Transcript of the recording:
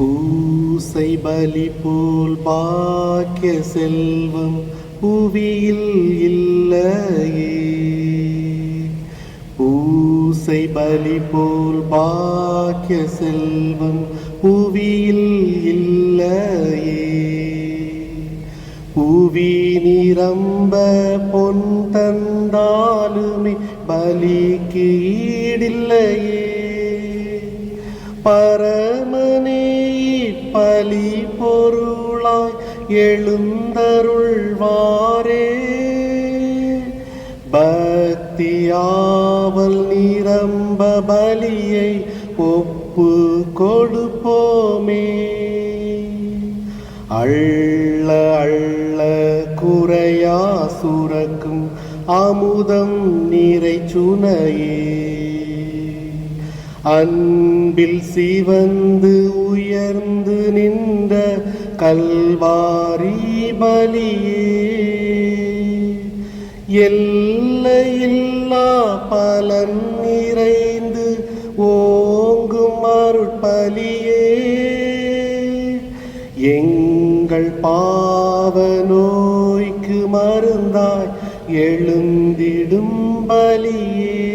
பூசை பலி போல் பாக்கிய செல்வம் புவியில் இல்லையே. பூசை பலி போல் பாக்கிய செல்வம் புவியில் இல்லையே. புவி நிரம்ப பொன் தந்தாலுமே பலிக்கு ஈடில்லையே. பரம பலி பொருளாய் எழுந்தருள்வாரே. பக்தியாவல் நிரம்ப பலியை ஒப்பு கொடுப்போமே அள்ள அள்ள குறையா சுரக்கும் அமுதம் நிறை சுனையே. அன்பில் சிவந்து உயர்ந்து நின்ற கல்வாரி பலியே. எல்லையில்லா பலன் நிறைந்து ஓங்கும் அருட்பலியே. எங்கள் பாவ நோய்க்கு மருந்தாய் எழுந்திடும் பலியே.